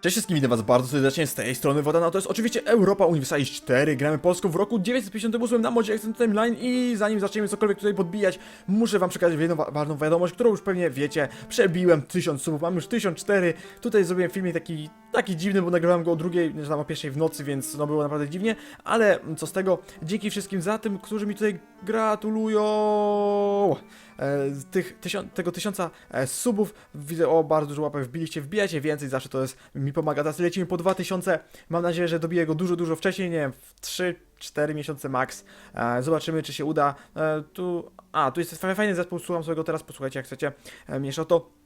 Cześć wszystkim, witam was bardzo serdecznie z tej strony Wodana, to jest oczywiście Europa Universalis 4, gramy Polską w roku 958 na modzie Extend Timeline i zanim zaczniemy cokolwiek tutaj podbijać, muszę wam przekazać jedną wa- ważną wiadomość, którą już pewnie wiecie, przebiłem 1000 subów, mam już 1004, tutaj zrobiłem filmik taki, taki dziwny, bo nagrywałem go o drugiej, nie znam o pierwszej w nocy, więc no było naprawdę dziwnie, ale co z tego, dzięki wszystkim za tym, którzy mi tutaj gratulują tych tysią, tego tysiąca e, subów. Widzę, o, bardzo dużo łapek wbiliście, wbijajcie więcej, zawsze to jest, mi pomaga. Teraz lecimy po 2000. Mam nadzieję, że dobiję go dużo, dużo wcześniej, nie wiem, w 3-4 miesiące max. E, zobaczymy, czy się uda. E, tu, a, tu jest fa- fajny zespół, słucham sobie go teraz, posłuchajcie jak chcecie. E, mniejsza to.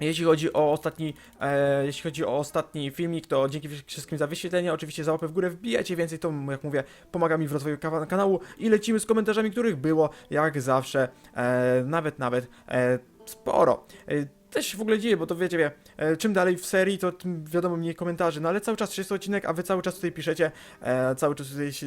Jeśli chodzi o ostatni, e, jeśli chodzi o ostatni filmik, to dzięki wszystkim za wyświetlenie, oczywiście za łapę w górę wbijajcie więcej, to jak mówię, pomaga mi w rozwoju kanału i lecimy z komentarzami, których było jak zawsze, e, nawet, nawet e, sporo. E, też się w ogóle dzieje, bo to wiecie, wie, e, czym dalej w serii, to wiadomo mniej komentarzy, no ale cały czas 30 odcinek, a wy cały czas tutaj piszecie, e, cały czas tutaj się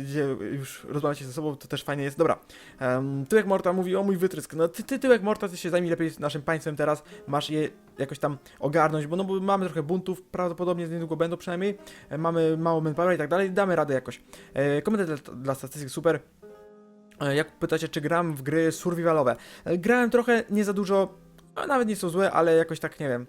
już rozmawiacie ze sobą, to też fajnie jest. Dobra, um, Tyłek Morta mówi, o mój wytrysk, no ty, ty Tyłek Morta, ty się zajmij lepiej naszym państwem teraz, masz je jakoś tam ogarnąć, bo no bo mamy trochę buntów, prawdopodobnie niedługo będą przynajmniej, e, mamy mało manpower i tak dalej, damy radę jakoś. E, komentarz dla, dla statystyk super. E, Jak pytacie, czy gram w gry survivalowe? E, Grałem trochę, nie za dużo, a nawet nie są złe, ale jakoś tak, nie wiem,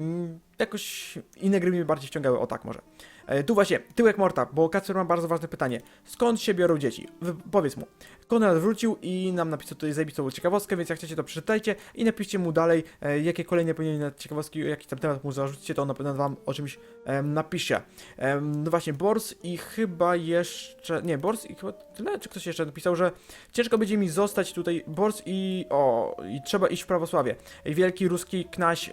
mm, jakoś inne gry mnie bardziej wciągały, o tak może. E, Tu właśnie, tyłek Morta, bo Kacper ma bardzo ważne pytanie. Skąd się biorą dzieci? Powiedz mu. Konrad wrócił i nam napisał tutaj zajebistą ciekawostkę, więc jak chcecie to przeczytajcie i napiszcie mu dalej, e, jakie kolejne powinien ciekawostki, jaki tam temat mu zarzucicie, to on na pewno wam o czymś em, napisze. Em, no właśnie, Bors i chyba jeszcze, nie, Bors i chyba tyle, czy ktoś jeszcze napisał, że ciężko będzie mi zostać tutaj, Bors i, o, i trzeba iść w prawosławie. Wielki ruski knaź e,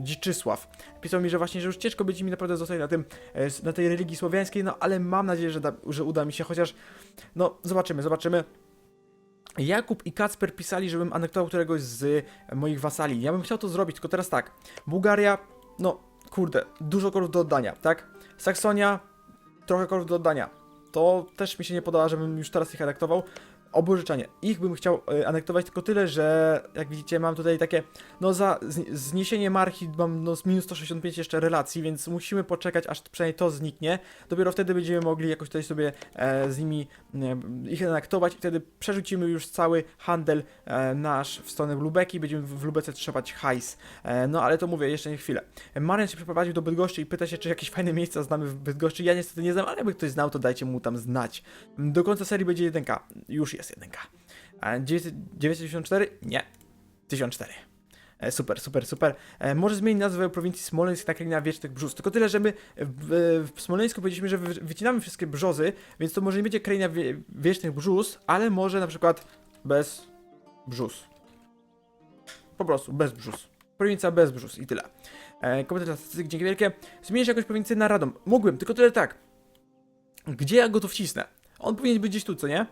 Dziczysław. Pisał mi, że właśnie, że już ciężko będzie mi naprawdę zostać na tym, e, na tej religii słowiańskiej, no ale mam nadzieję, że, da, że uda mi się, chociaż, no zobaczymy, zobaczymy. Jakub i Kacper pisali, żebym anektował któregoś z moich wasali. Ja bym chciał to zrobić, tylko teraz tak. Bułgaria, no kurde, dużo korów do oddania, tak? Saksonia, trochę korów do oddania. To też mi się nie podoba, żebym już teraz ich anektował. Obożyczanie. Ich bym chciał e, anektować tylko tyle, że jak widzicie mam tutaj takie, no za zniesienie marki mam no z minus 165 jeszcze relacji, więc musimy poczekać aż przynajmniej to zniknie. Dopiero wtedy będziemy mogli jakoś tutaj sobie e, z nimi e, ich anektować i wtedy przerzucimy już cały handel e, nasz w stronę Lubeki, będziemy w Lubece trzepać hajs. E, no ale to mówię, jeszcze nie chwilę. Marian się przeprowadził do Bydgoszczy i pyta się, czy jakieś fajne miejsca znamy w Bydgoszczy. Ja niestety nie znam, ale jakby ktoś znał, to dajcie mu tam znać. Do końca serii będzie jedynka. Już jest jedynka. A 994? Nie. 1004. E, Super, super, super. E, może zmienić nazwę prowincji Smoleńsk na kraina wiecznych brzus. Tylko tyle, że my w, w Smoleńsku powiedzieliśmy, że wy, wycinamy wszystkie brzozy, więc to może nie będzie kraina wie, wiecznych brzus, ale może na przykład bez brzus. Po prostu, bez brzus. Prowincja bez brzus i tyle. E, komentarz dla statystyk, dzięki wielkie. Zmienić jakąś prowincję na Radom. Mógłbym, tylko tyle tak. Gdzie ja go tu wcisnę? On powinien być gdzieś tu, co nie?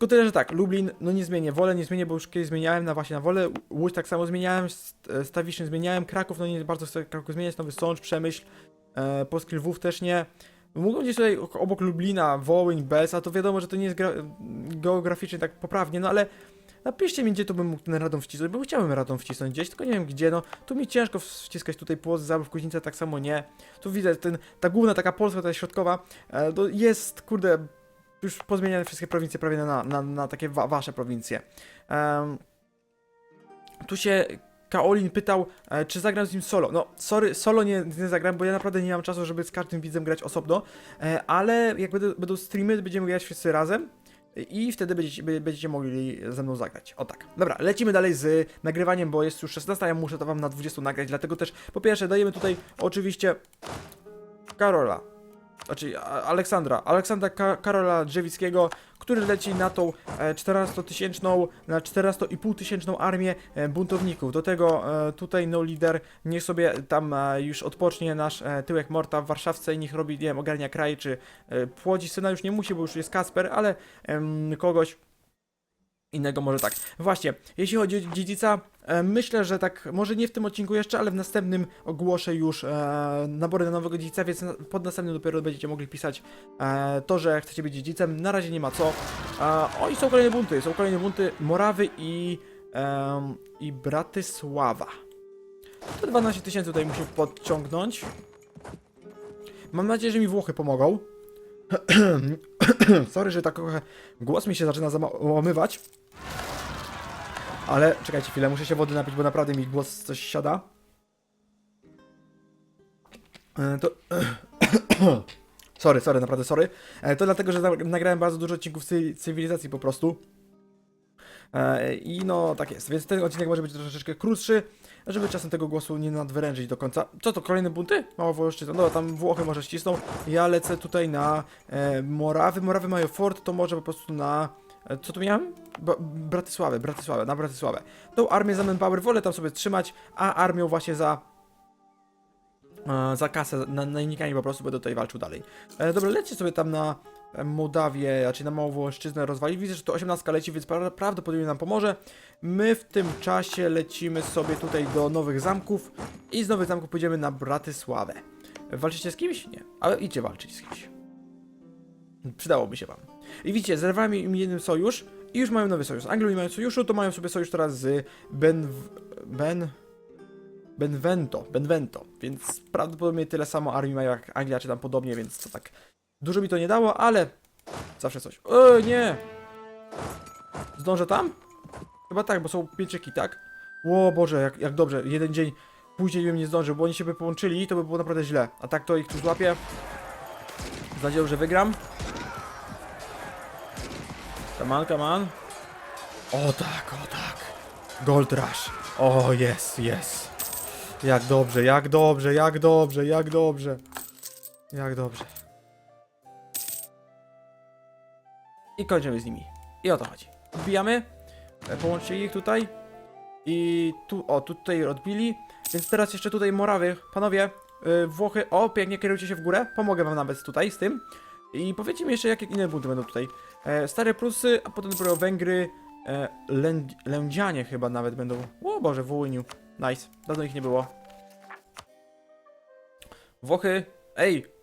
Tylko tyle, że tak, Lublin, no nie zmienię, Wolę nie zmienię, bo już kiedyś zmieniałem na właśnie na Wolę, Łódź tak samo zmieniałem, e, Stawiszyn zmieniałem, Kraków, no nie bardzo chcę Kraków zmieniać, Nowy Sącz, Przemyśl, e, Polski Lwów też nie. Mógłbym gdzieś tutaj ok- obok Lublina, Wołyń, Bez, a to wiadomo, że to nie jest gra- geograficznie tak poprawnie, no ale napiszcie mi, gdzie to bym mógł ten Radom wcisnąć, bo chciałbym Radom wcisnąć gdzieś, tylko nie wiem gdzie, no tu mi ciężko wciskać tutaj Płoc, Zabów, Kuźnica, tak samo nie. Tu widzę, ten, ta główna, taka Polska, ta środkowa, e, to jest, kurde, już pozmieniane wszystkie prowincje prawie na, na, na takie wa wasze prowincje. Em, tu się Kaolin pytał, e, czy zagram z nim solo. No, sorry, solo nie, nie zagram, bo ja naprawdę nie mam czasu, żeby z każdym widzem grać osobno, e, ale jak będą, będą streamy, będziemy grać wszyscy razem. I wtedy będziecie, będziecie mogli ze mną zagrać. O tak. Dobra, lecimy dalej z nagrywaniem, bo jest już 16, ja muszę to wam na 20 nagrać, dlatego też po pierwsze dajemy tutaj oczywiście Karola. Znaczy Aleksandra. Aleksandra Ka Karola Drzewickiego, który leci na tą e, 14-tysięczną, na 14,5 tysięczną armię e, buntowników. Do tego e, tutaj no lider niech sobie tam e, już odpocznie nasz e, tyłek Morta w Warszawce i niech robi, nie wiem, ogarnia kraj, czy e, płodzi syna już nie musi, bo już jest Kasper, ale kogoś innego może tak. Właśnie, jeśli chodzi o dziedzica, e, myślę, że tak, może nie w tym odcinku jeszcze, ale w następnym ogłoszę już e, nabory na nowego dziedzica, więc pod następnym dopiero będziecie mogli pisać e, to, że chcecie być dziedzicem. Na razie nie ma co. E, o i są kolejne bunty, są kolejne bunty Morawy i, em, i Bratysława. To 12 tysięcy tutaj muszę podciągnąć. Mam nadzieję, że mi Włochy pomogą. Sorry, że tak trochę głos mi się zaczyna załamywać. Ale czekajcie chwilę, muszę się wody napić, bo naprawdę mi głos coś siada. E, To... sorry, sorry, naprawdę sorry. E, To dlatego, że nag- nagrałem bardzo dużo odcinków cy- cywilizacji po prostu. E, I no, tak jest. Więc ten odcinek może być troszeczkę krótszy, żeby czasem tego głosu nie nadwyrężyć do końca. Co to, kolejne bunty? Mało Włoszczyzna. No, tam Włochy może ścisną. Ja lecę tutaj na e, Morawy. Morawy mają fort, to może po prostu na... e, Co tu miałem? B Bratysławę, Bratysławę, na Bratysławę. Tą armię za manpower wolę tam sobie trzymać, a armią właśnie za... Za kasę, na najemnikami po prostu będę tutaj walczył dalej. E, dobra, lećcie sobie tam na Mołdawię, raczej na Małowłaszczyznę rozwalić. Widzę, że to 18 leci, więc pra prawdopodobnie nam pomoże. My w tym czasie lecimy sobie tutaj do nowych zamków i z nowych zamków pójdziemy na Bratysławę. Walczycie z kimś? Nie. Ale idźcie walczyć z kimś. Przydałoby się wam. I widzicie, zerwałem im jeden sojusz i już mają nowy sojusz. Z Anglią nie mają sojuszu, to mają sobie sojusz teraz z Ben... Ben... Benvento, Benvento, więc prawdopodobnie tyle samo armii mają jak Anglia, czy tam podobnie, więc to tak dużo mi to nie dało, ale zawsze coś. O nie! Zdążę tam? Chyba tak, bo są pieczyki, tak? O Boże, jak, jak dobrze, jeden dzień później bym nie zdążył, bo oni się by połączyli, to by było naprawdę źle. A tak to ich tu złapię. Z nadzieją, że wygram. Come on, come on. O tak, o tak. Gold Rush. O, jest, jest. Jak dobrze, jak dobrze, jak dobrze, jak dobrze. Jak dobrze. I kończymy z nimi. I o to chodzi. Wbijamy. E, Połączyli ich tutaj. I tu, o, tu tutaj odbili. Więc teraz jeszcze tutaj Morawy. Panowie, y, Włochy, o, pięknie kierujcie się w górę. Pomogę wam nawet tutaj z tym. I powiedzcie mi jeszcze, jakie inne bunty będą tutaj. E, stare Prusy, a potem dopiero Węgry, e, Lęd Lędzianie chyba nawet będą. O Boże, Wołyniu. Nice. Dawno ich nie było. Włochy, ej!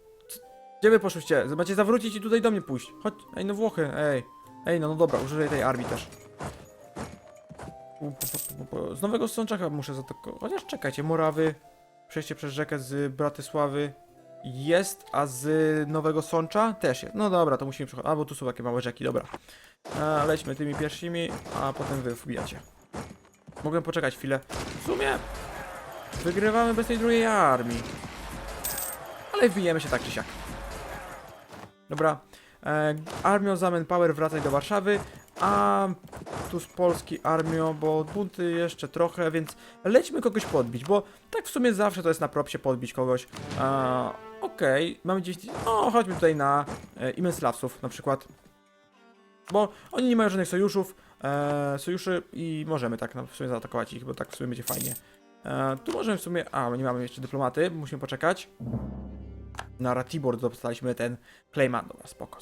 Gdzie wy poszłyście? Macie zawrócić i tutaj do mnie pójść. Chodź, ej, no Włochy, ej. Ej, no, no dobra, użyję tej armii też. Z Nowego Sącza chyba muszę zaatakować. Chociaż czekajcie, Morawy, przejście przez rzekę z Bratysławy jest, a z Nowego Sącza też jest. No dobra, to musimy przechodzić. A, bo tu są takie małe rzeki, dobra. E, lećmy tymi pierwszymi, a potem wy wbijacie. Mogę poczekać chwilę. W sumie wygrywamy bez tej drugiej armii. Ale wbijemy się tak czy siak. Dobra. E, armią za manpower wracaj do Warszawy, a tu z Polski armią, bo bunty jeszcze trochę, więc lećmy kogoś podbić, bo tak w sumie zawsze to jest na propsie podbić kogoś. E, Okej, mamy gdzieś... O, chodźmy tutaj na e, Imenslavsów na przykład. Bo oni nie mają żadnych sojuszów, e, sojuszy i możemy tak no, w sumie zaatakować ich, bo tak w sumie będzie fajnie. E, tu możemy w sumie... A, nie mamy jeszcze dyplomaty, musimy poczekać. Na Ratibor dostaliśmy ten Clayman, dobra, spoko.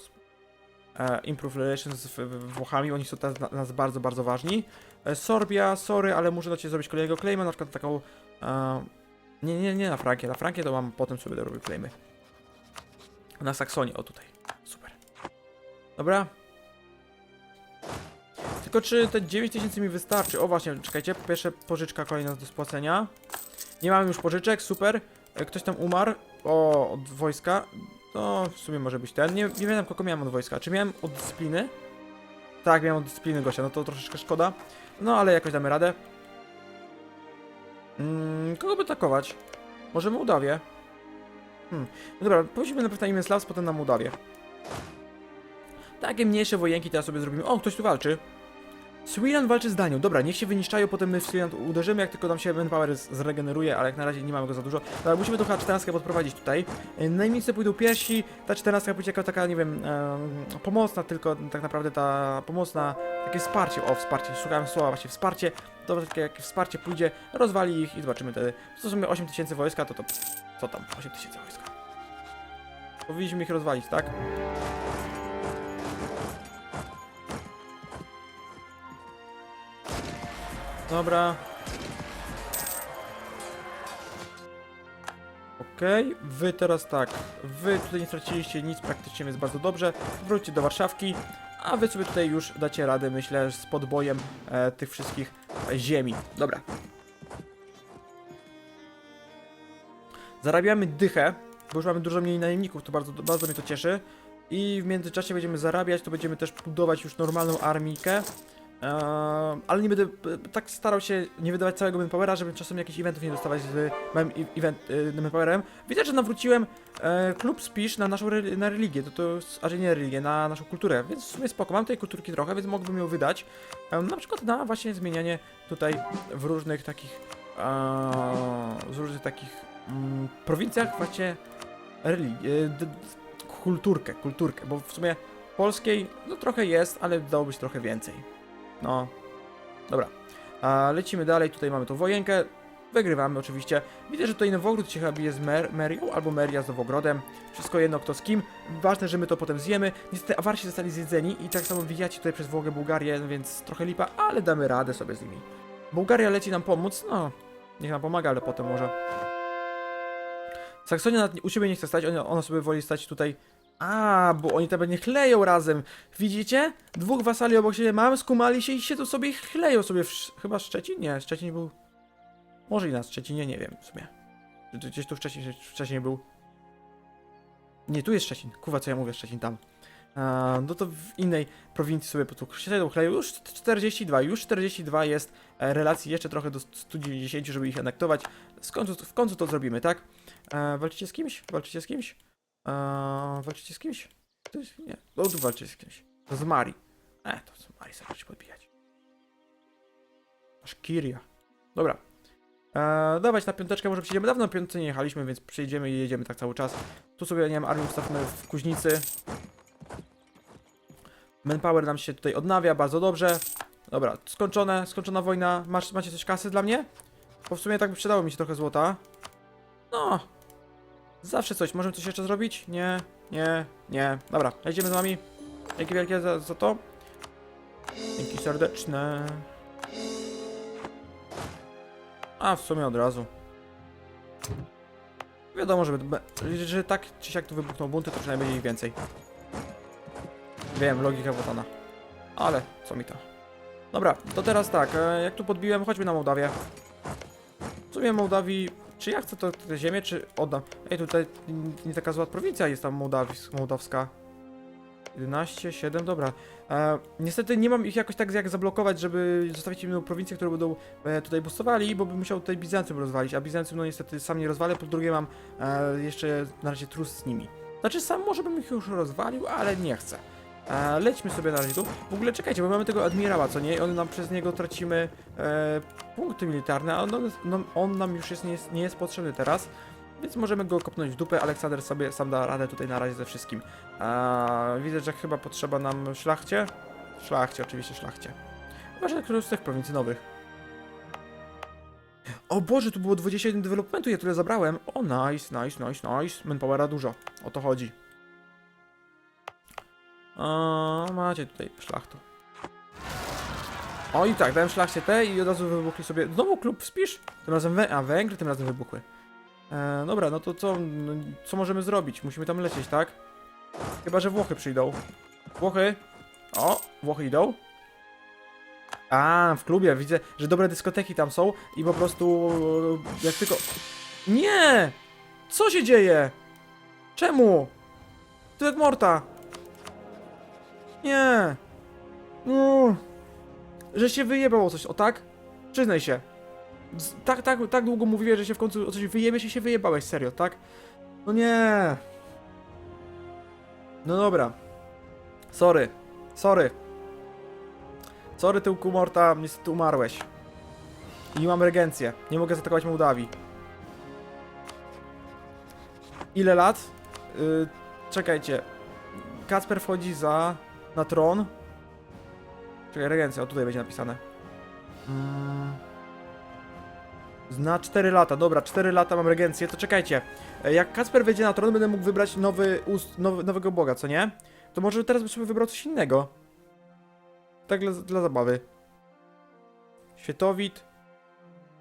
E, improve relations z Włochami, oni są dla nas bardzo, bardzo ważni. E, Sorbia, sorry, ale muszę Ciebie zrobić kolejnego claima, na przykład taką... E, nie, nie, nie na Frankię, na Frankię to mam potem sobie dorobię claimy. Na Saksonię, o tutaj. Super. Dobra. Tylko czy te 9000 mi wystarczy? O właśnie, czekajcie, po pierwsze pożyczka kolejna do spłacenia. Nie mamy już pożyczek, super. Ktoś tam umarł. O, od wojska. No, w sumie może być ten. Nie, nie pamiętam kogo miałem od wojska. Czy miałem od dyscypliny? Tak, miałem od dyscypliny gościa, no to troszeczkę szkoda. No, ale jakoś damy radę. Mm, kogo by atakować? Może Mołdawię? Hmm. No dobra, powinniśmy najpierw na Imenslavs, potem na Mołdawię. Takie mniejsze wojenki teraz sobie zrobimy. O, ktoś tu walczy. Swilan walczy z Danią. Dobra, niech się wyniszczają, potem my w Swilan uderzymy, jak tylko nam się manpower zregeneruje, ale jak na razie nie mamy go za dużo. Dobra, musimy tą 14 podprowadzić tutaj. E, Najmniejsze pójdą pierwsi, ta 14 pójdzie jako taka, nie wiem, em, pomocna, tylko tak naprawdę ta pomocna, takie wsparcie, o wsparcie, szukałem słowa właśnie, wsparcie, dobra, takie jak wsparcie pójdzie, rozwali ich i zobaczymy wtedy. To są 8 tysięcy wojska, to to, co tam, 8 tysięcy wojska. Powinniśmy ich rozwalić, tak? Dobra. Okej, wy teraz tak. Wy tutaj nie straciliście nic praktycznie, więc bardzo dobrze. Wróćcie do Warszawki, a wy sobie tutaj już dacie radę, myślę, z podbojem e, tych wszystkich ziemi. Dobra. Zarabiamy dychę. bo już mamy dużo mniej najemników, to bardzo, bardzo mnie to cieszy. I w międzyczasie będziemy zarabiać, to będziemy też budować już normalną armikę. Eee, ale nie będę e, tak starał się nie wydawać całego manpowera, żeby czasem jakichś eventów nie dostawać z i- event, e, manpowerem. Widać, że nawróciłem e, klub Spisz na naszą re, na religię, to, to a nie religię, na naszą kulturę, więc w sumie spoko, mam tej kulturki trochę, więc mógłbym ją wydać. Na przykład na właśnie zmienianie tutaj w różnych takich, w różnych takich mm, prowincjach właśnie religii, kulturkę, kulturkę, bo w sumie polskiej no trochę jest, ale dałoby się trochę więcej. No, dobra. A lecimy dalej, tutaj mamy tą wojenkę. Wygrywamy oczywiście. Widzę, że tutaj Nowogród się chyba bije z Mer Merią, albo Meria z Nowogrodem. Wszystko jedno kto z kim. Ważne, że my to potem zjemy. Niestety Awarsi zostali zjedzeni i tak samo widzicie tutaj przez Włogę Bułgarię, więc trochę lipa, ale damy radę sobie z nimi. Bułgaria leci nam pomóc, no, niech nam pomaga, ale potem może. Saksonia u siebie nie chce stać, ona, ona sobie woli stać tutaj a, bo oni tam nie chleją razem. Widzicie? Dwóch wasali obok siebie mam, skumali się i się tu sobie chleją sobie w... Chyba Szczecin? Nie, Szczecin był... Może i na Szczecinie, nie wiem w sumie. Gdzieś tu Szczecin, wcześniej był. Nie, tu jest Szczecin. Kuwa, co ja mówię, Szczecin tam. A, no to w innej prowincji sobie po się chleją. Już 42, już 42 jest e, relacji, jeszcze trochę do 190, żeby ich anektować. W końcu, w końcu to zrobimy, tak? E, walczycie z kimś? Walczycie z kimś? Eee, walczycie z kimś? To jest, nie, no tu walczycie z kimś. To z Mari. E, to z Mari będziecie podbijać. Aż Kiria. Dobra. Eee, dawać na piąteczkę, może przyjdziemy. Dawno na piątce nie jechaliśmy, więc przyjdziemy i jedziemy tak cały czas. Tu sobie, nie wiem, armię ustawmy w Kuźnicy. Manpower nam się tutaj odnawia, bardzo dobrze. Dobra, skończone, skończona wojna. Masz, macie coś kasy dla mnie? Bo w sumie tak by przydało mi się trochę złota. No, Zawsze coś. Możemy coś jeszcze zrobić? Nie, nie, nie. Dobra, jedziemy z wami. Dzięki wielkie za, za to. Dzięki serdeczne. A, w sumie od razu. Wiadomo, że, że tak czy siak tu wybuchną bunty, to przynajmniej będzie ich więcej. Wiem, logika Wotana. Ale, co mi to? Dobra, to teraz tak, e, jak tu podbiłem, chodźmy na Mołdawię. W sumie Mołdawii czy ja chcę tę ziemię, czy oddam? Ej, tutaj nie taka zła prowincja jest tam mołdawska. 11, 7, dobra. E, niestety nie mam ich jakoś tak jak zablokować, żeby zostawić im prowincję, które będą e, tutaj boostowali, bo bym musiał tutaj Bizancjum rozwalić, a Bizancjum no niestety sam nie rozwalę, po drugie mam e, jeszcze na razie trus z nimi. Znaczy sam może bym ich już rozwalił, ale nie chcę. E, lećmy sobie na razie tu. W ogóle czekajcie, bo mamy tego admirała, co nie? On nam przez niego tracimy e, punkty militarne, a on, on nam już jest, nie, jest, nie jest potrzebny teraz. Więc możemy go kopnąć w dupę. Aleksander sobie sam da radę tutaj na razie ze wszystkim. A, widzę, że chyba potrzeba nam szlachcie. Szlachcie, oczywiście szlachcie. Chyba, że któryś z tych prowincji nowych. O Boże, tu było 21 developmentu, ja tyle zabrałem. O, nice, nice, nice, nice. Manpowera dużo. O to chodzi. A, macie tutaj szlachtu. O i tak, dałem szlachcie te i od razu wybuchli sobie. Znowu klub wspisz? Tym razem a Węgry tym razem wybuchły. E, dobra, no to co, no, co możemy zrobić? Musimy tam lecieć, tak? Chyba, że Włochy przyjdą. Włochy? O, Włochy idą. A, w klubie widzę, że dobre dyskoteki tam są i po prostu jak tylko... Nie! Co się dzieje? Czemu? Tyłek Morta! Nie! No! Że się wyjebało coś, o tak? Przyznaj się. Z, tak, tak, tak długo mówiłeś, że się w końcu o coś wyjebiesz i się wyjebałeś, serio, tak? No nie! No dobra. Sorry. Sorry. Sorry, tyłku Morta, niestety umarłeś. I mam regencję. Nie mogę zaatakować Mołdawii. Ile lat? Yy, czekajcie. Kacper wchodzi za... na tron. Czekaj, regencja, o tutaj będzie napisane. Na 4 lata, dobra, 4 lata mam regencję, to czekajcie. E, Jak Kacper wejdzie na tron, będę mógł wybrać nowy ust, nowego boga, co nie? To może teraz bym sobie wybrał coś innego. Tak dla, dla zabawy. Świetowit.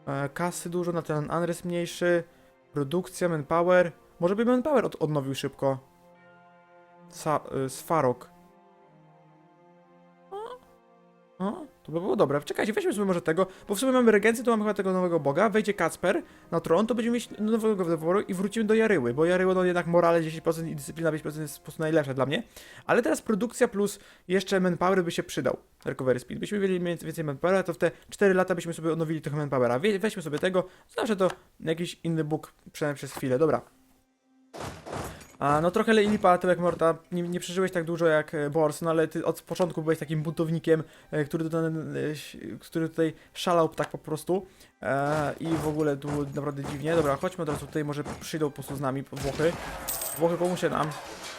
E, kasy dużo, na ten Anres mniejszy. Produkcja, manpower. Może by manpower od, odnowił szybko. Sa, y, Sfarok. O, o, To by było dobre. Czekajcie, weźmy sobie może tego, bo w sumie mamy regencję, to mamy chyba tego nowego boga, wejdzie Kacper na tron, to będziemy mieć nowego wyboru i wrócimy do Jaryły, bo Jaryły no jednak morale 10% i dyscyplina 5% jest po prostu najlepsza dla mnie. Ale teraz produkcja plus jeszcze manpower by się przydał. Recovery speed. Byśmy mieli więcej manpowera, to w te 4 lata byśmy sobie odnowili trochę manpowera. We, weźmy sobie tego, zawsze to jakiś inny bóg, przynajmniej przez chwilę. Dobra. A no trochę lipa, tyłek Morta, nie, nie przeżyłeś tak dużo jak e, Bors, no ale ty od początku byłeś takim buntownikiem, e, który, tutaj, e, który tutaj szalał tak po prostu e, i w ogóle tu naprawdę dziwnie. Dobra, chodźmy od razu tutaj, może przyjdą po prostu z nami Włochy. Włochy, pomóżcie nam.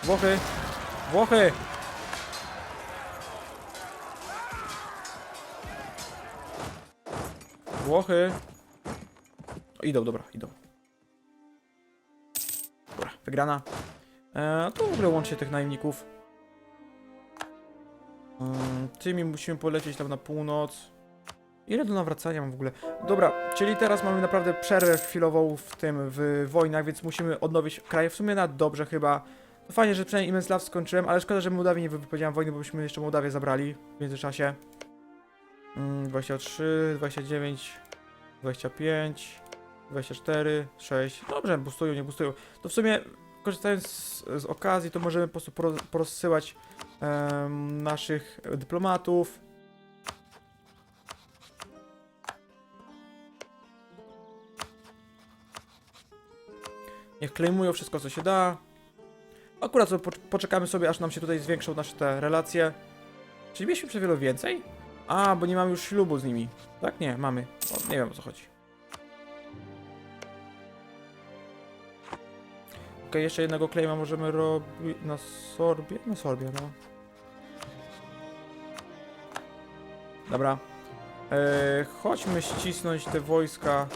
Włochy! Włochy! Włochy! Idą, dobra, idą. Dobra, wygrana. E, to w ogóle łącznie tych najemników. Mm, tymi musimy polecieć tam na północ. Ile do nawracania mam w ogóle? Dobra, czyli teraz mamy naprawdę przerwę chwilową w tym, w wojnach, więc musimy odnowić kraj. W sumie na dobrze chyba. Fajnie, że przynajmniej Immenslav skończyłem, ale szkoda, że Mołdawii nie wypowiedziałem wojny, bo byśmy jeszcze Mołdawię zabrali w międzyczasie. Mm, 23, 29, 25, 24, 6. Dobrze, bustują, nie bustują. To w sumie, korzystając z, z okazji, to możemy po prostu poro- porozsyłać naszych dyplomatów. Niech klejmują wszystko, co się da. Akurat sobie pocz- poczekamy sobie, aż nam się tutaj zwiększą nasze te relacje. Czyli mieliśmy przed chwilą więcej? A, bo nie mamy już ślubu z nimi. Tak? Nie, mamy. O, nie wiem o co chodzi. Okej, jeszcze jednego claima możemy robić na sorbie? Na sorbie, no. Dobra. Eee, chodźmy ścisnąć te wojska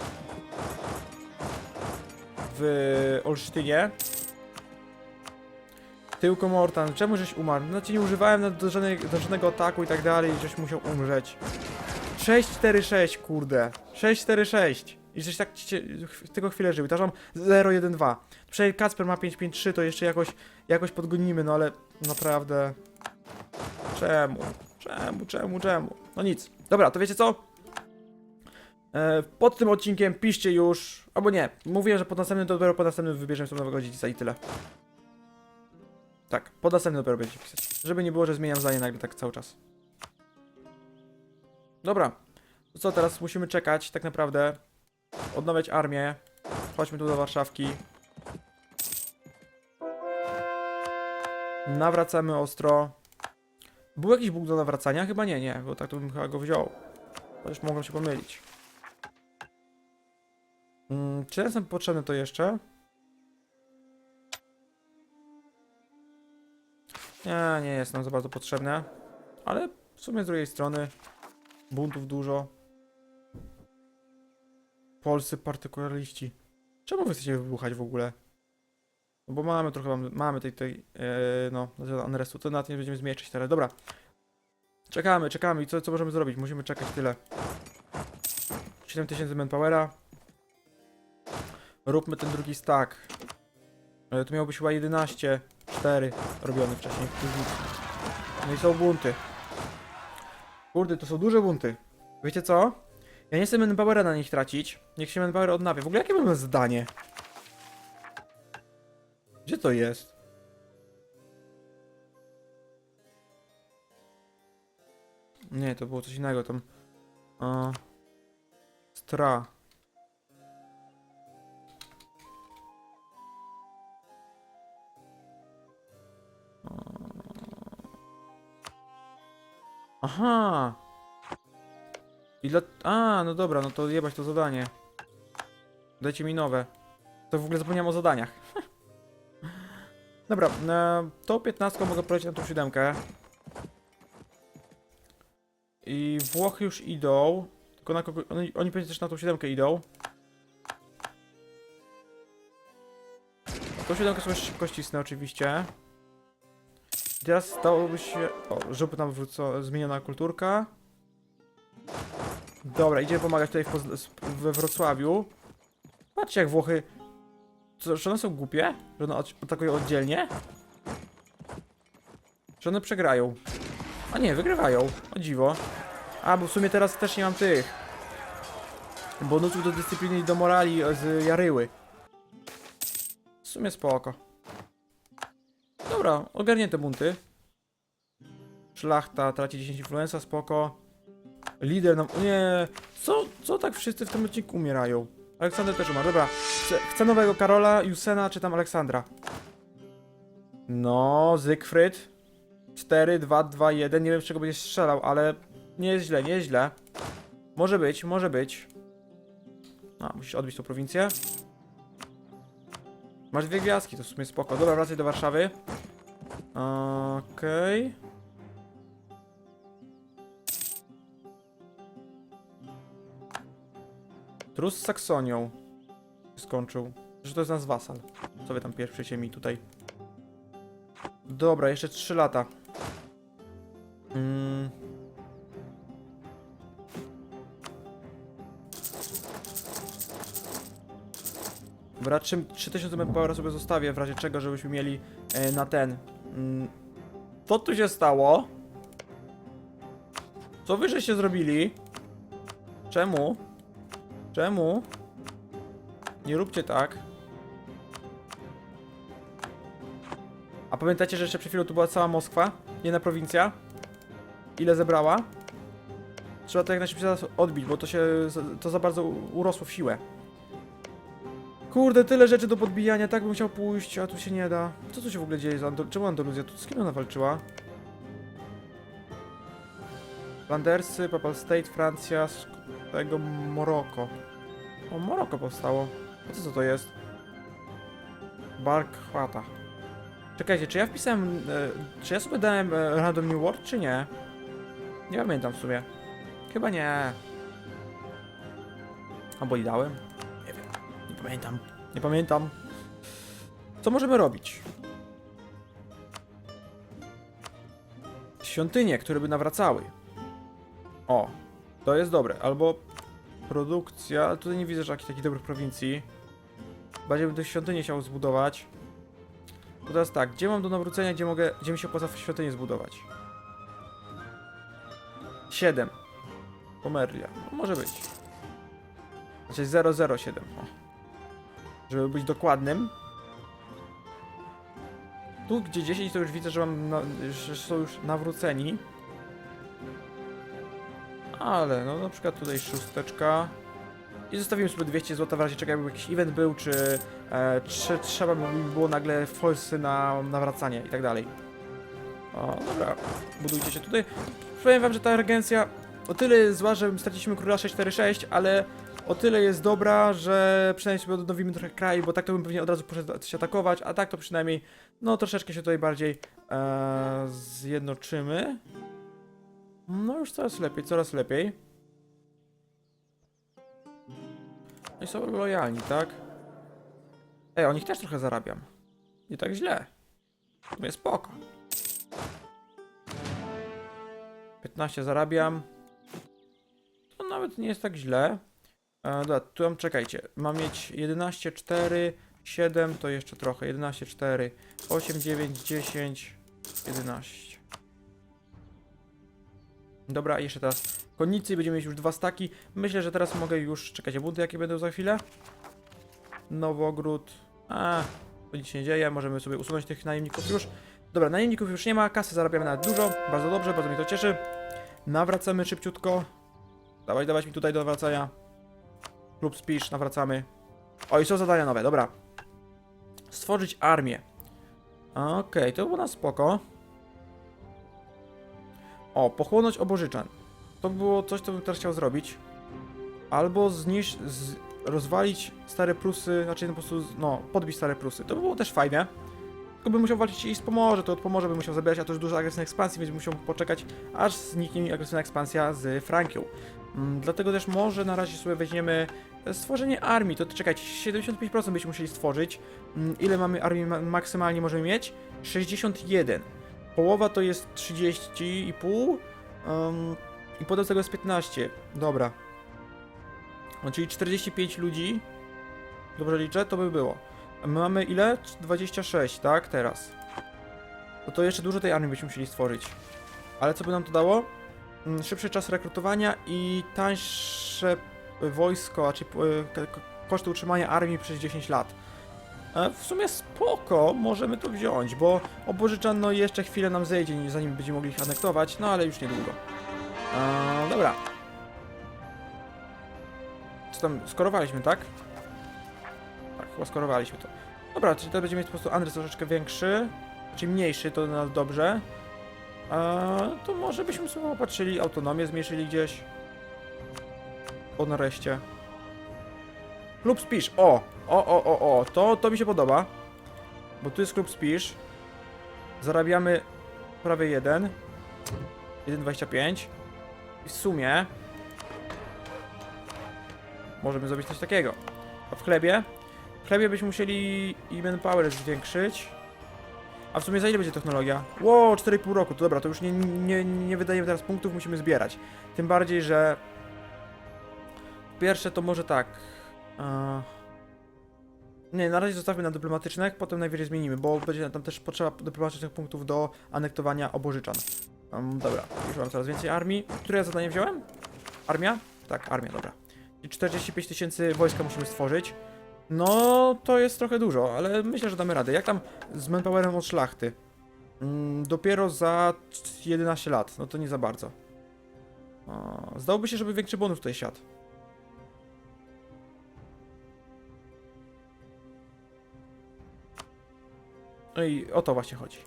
w Olsztynie. Tyłko Mortan, czemu żeś umarł? No cię nie używałem do, żadnej, do żadnego ataku i tak dalej, żeś musiał umrzeć. 6-4-6, kurde. 6-4-6. I tak cię, tylko chwilę żył. Teraz mam 0-1-2. Przecież Kacper ma 5-5-3, to jeszcze jakoś, jakoś podgonimy, no ale naprawdę... Czemu? Czemu, czemu, czemu? No nic. Dobra, to wiecie co? E, pod tym odcinkiem piszcie już, albo nie, mówię, że pod następnym to dopiero pod następnym wybierzemy sobie nowego dziedzica i tyle. Tak, pod następnym dopiero będziecie pisać. Żeby nie było, że zmieniam zdanie nagle tak cały czas. Dobra. Co, teraz musimy czekać tak naprawdę. Odnawiać armię. Chodźmy tu do Warszawki. Nawracamy ostro. Był jakiś bóg do nawracania? Chyba nie, nie, bo tak to bym chyba go wziął. Chociaż mogłem się pomylić. Mm, czy jest nam potrzebne to jeszcze? Nie, nie jest nam za bardzo potrzebne. Ale w sumie z drugiej strony buntów dużo. Polscy partykulariści. Czemu wy chcecie wybuchać w ogóle? No bo mamy trochę, mamy, tej, tej e, no, unrestu, to na nie będziemy zmieszczać teraz. Dobra. Czekamy, czekamy i co, co możemy zrobić? Musimy czekać tyle. 7000 manpowera. Róbmy ten drugi stack. Ale to miało być chyba 11, 4 robiony wcześniej. No i są bunty. Kurde, to są duże bunty. Wiecie co? Ja nie chcę manpowera na nich tracić. Niech się manpower odnawia. W ogóle jakie mamy zdanie? Gdzie to jest? Nie, to było coś innego tam. A... Stra. Aha! I dla... A, no dobra, no to jebać to zadanie. Dajcie mi nowe. To w ogóle zapomniałem o zadaniach. dobra, e, to 15 mogę polecieć na tą siódemkę. I Włochy już idą. Tylko na kogo... Oni, oni pewnie też na tą siódemkę idą. Tą siódemkę sobie szybko ścisnę oczywiście. Teraz stałoby się... O, żeby nam wróco... zmieniona kulturka. Dobra, idziemy pomagać tutaj w we Wrocławiu. Patrzcie jak Włochy... Co, czy one są głupie? Że one atakują oddzielnie? Czy one przegrają? A nie, wygrywają. O dziwo. A, bo w sumie teraz też nie mam tych. Bonusów do dyscypliny i do morali z Jaryły. W sumie spoko. Dobra, ogarnięte bunty. Szlachta traci 10 influenza, spoko. Lider nam... Nie, co, co tak wszyscy w tym odcinku umierają? Aleksander też umarł, dobra. Chcę, chcę nowego Karola, Jusena, czy tam Aleksandra. No, Zygfryd. 4, 2, 2, 1. Nie wiem, z czego będziesz strzelał, ale nie jest źle, nie jest źle. Może być, może być. A, musisz odbić tą prowincję. Masz dwie gwiazdki, to w sumie spoko. Dobra, wracaj do Warszawy. Okej. Trus z Saksonią skończył. Że to jest nasz wasal. Co wy tam pierwszycie mi tutaj? Dobra, jeszcze 3 lata. Mm. Dobra, 3, 3000 manpowera sobie zostawię, w razie czego, żebyśmy mieli e, na ten. Mm. Co tu się stało? Co wy żeście zrobili? Czemu? Czemu? Nie róbcie tak. A pamiętacie, że jeszcze przed chwilą tu była cała Moskwa? Jedna prowincja? Ile zebrała? Trzeba to jak najszybciej teraz odbić, bo to się to za bardzo urosło w siłę. Kurde, tyle rzeczy do podbijania, tak bym chciał pójść, a tu się nie da. Co tu się w ogóle dzieje z Andor Czemu Andaluzja? Tu z kim ona walczyła? Flandersy, Papal State, Francja, z tego Moroko. O, Moroko powstało. Co, to jest? Bark Chwata. Czekajcie, czy ja wpisałem... E, czy ja sobie dałem e, Random New World, czy nie? Nie pamiętam w sumie. Chyba nie. Albo i dałem? Nie wiem. Nie pamiętam. Nie pamiętam. Co możemy robić? Świątynie, które by nawracały. O, to jest dobre. Albo produkcja, ale tutaj nie widzę żadnych takich dobrych prowincji. Bardziej bym tych świątyni chciał zbudować. To teraz tak, gdzie mam do nawrócenia, gdzie mogę, gdzie mi się opłaca świątynię zbudować? 7. Pomerlia. No, może być. Znaczy 007. O. Żeby być dokładnym. Tu gdzie 10 to już widzę, że mam na, że są już nawróceni. Ale no na przykład tutaj szósteczka. I zostawiłem sobie 200 zł w razie czego jakby jakiś event był, czy, e, czy trzeba by było nagle forsy na nawracanie i tak dalej. O, dobra, budujcie się tutaj. Powiem wam, że ta regencja o tyle zła, że straciliśmy króla 646, ale o tyle jest dobra, że przynajmniej sobie odnowimy trochę kraj, bo tak to bym pewnie od razu poszedł się atakować, a tak to przynajmniej, no troszeczkę się tutaj bardziej e, zjednoczymy. No już coraz lepiej, coraz lepiej. No i są lojalni, tak? Ej, o nich też trochę zarabiam. Nie tak źle. To jest spoko. 15 zarabiam. To nawet nie jest tak źle. E, dobra, tu mam, czekajcie. Mam mieć 11, 4, 7, to jeszcze trochę. 11, 4, 8, 9, 10, 11. Dobra, jeszcze teraz konnicy, będziemy mieć już dwa staki. Myślę, że teraz mogę już, czekajcie, bunty jakie będą za chwilę. Nowogród. A, to nic się nie dzieje, możemy sobie usunąć tych najemników już. Dobra, najemników już nie ma, kasy zarabiamy nawet dużo, bardzo dobrze, bardzo mnie to cieszy. Nawracamy szybciutko. Dawaj, dawać mi tutaj do nawracania. Klub spisz, nawracamy. O, i są zadania nowe, dobra. Stworzyć armię. Okej, to było na spoko. O, pochłonąć obożyczan. To było coś, co bym teraz chciał zrobić. Albo znisz... Z, rozwalić stare Prusy, znaczy po prostu, no, podbić stare Prusy. To by było też fajne. Tylko bym musiał walczyć i z Pomorze, to od Pomorza bym musiał zabierać, a to już dużo agresywnej ekspansji, więc musiał poczekać, aż zniknie agresywna ekspansja z Frankią. Mm, dlatego też może na razie sobie weźmiemy e, stworzenie armii. To czekajcie, 75% byśmy musieli stworzyć. Mm, ile mamy armii ma maksymalnie możemy mieć? 61. Połowa to jest 30,5 um, i potem tego jest 15. Dobra. No, czyli 45 ludzi. Dobrze liczę? To by było. A my mamy ile? 26, tak? Teraz. No to jeszcze dużo tej armii byśmy musieli stworzyć. Ale co by nam to dało? mm, szybszy czas rekrutowania i tańsze wojsko, a czy e, koszty utrzymania armii przez 10 lat. W sumie spoko, możemy to wziąć, bo Obożyczan no jeszcze chwilę nam zejdzie, zanim będziemy mogli ich anektować, no ale już niedługo. Dobra. Co tam, skorowaliśmy, tak? Tak, chyba skorowaliśmy to. Dobra, czyli teraz będziemy mieć po prostu Andres troszeczkę większy, czy mniejszy, to na nas dobrze. To może byśmy sobie popatrzyli, autonomię zmniejszyli gdzieś. O nareszcie. Klub Spisz, o! O, o, o, o, to, to mi się podoba. Bo tu jest klub Spisz. Zarabiamy prawie 1. 1,25. I w sumie... Możemy zrobić coś takiego. A w chlebie? W chlebie byśmy musieli i manpower zwiększyć. A w sumie za ile będzie technologia? Ło, 4,5 roku. To dobra, to już nie, nie, nie wydajemy teraz punktów, musimy zbierać. Tym bardziej, że... Pierwsze to może tak... Nie, na razie zostawmy na dyplomatycznych, potem najwyżej zmienimy, bo będzie tam też potrzeba dyplomatycznych punktów do anektowania obożyczan. Um, dobra, już mam coraz więcej armii. Które ja zadanie wziąłem? Armia? Tak, armia, dobra. I 45 tysięcy wojska musimy stworzyć. No, to jest trochę dużo, ale myślę, że damy radę. Jak tam z manpowerem od szlachty? Mm, dopiero za 11 lat, no to nie za bardzo. O, zdałoby się, żeby większy bonus tutaj siadł. No i o to właśnie chodzi.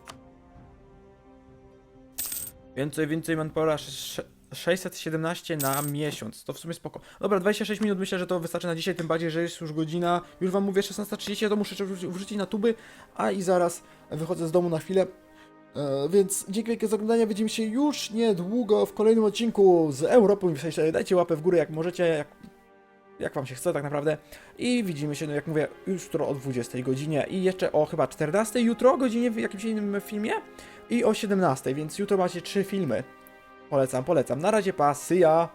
Więcej, więcej manpowera, sze- 617 na miesiąc, to w sumie spoko. Dobra, 26 minut myślę, że to wystarczy na dzisiaj, tym bardziej, że jest już godzina, już wam mówię 16.30, ja to muszę wrzuci- wrzucić na tuby, a i zaraz wychodzę z domu na chwilę. E, więc dzięki wielkie za oglądanie, widzimy się już niedługo w kolejnym odcinku z Europą. Dajcie łapę w górę jak możecie, jak, jak wam się chce tak naprawdę. I widzimy się, no jak mówię, jutro o 20 godzinie i jeszcze o chyba 14 jutro godzinie w jakimś innym filmie i o 17, więc jutro macie trzy filmy. Polecam, polecam. Na razie, pa, see ya!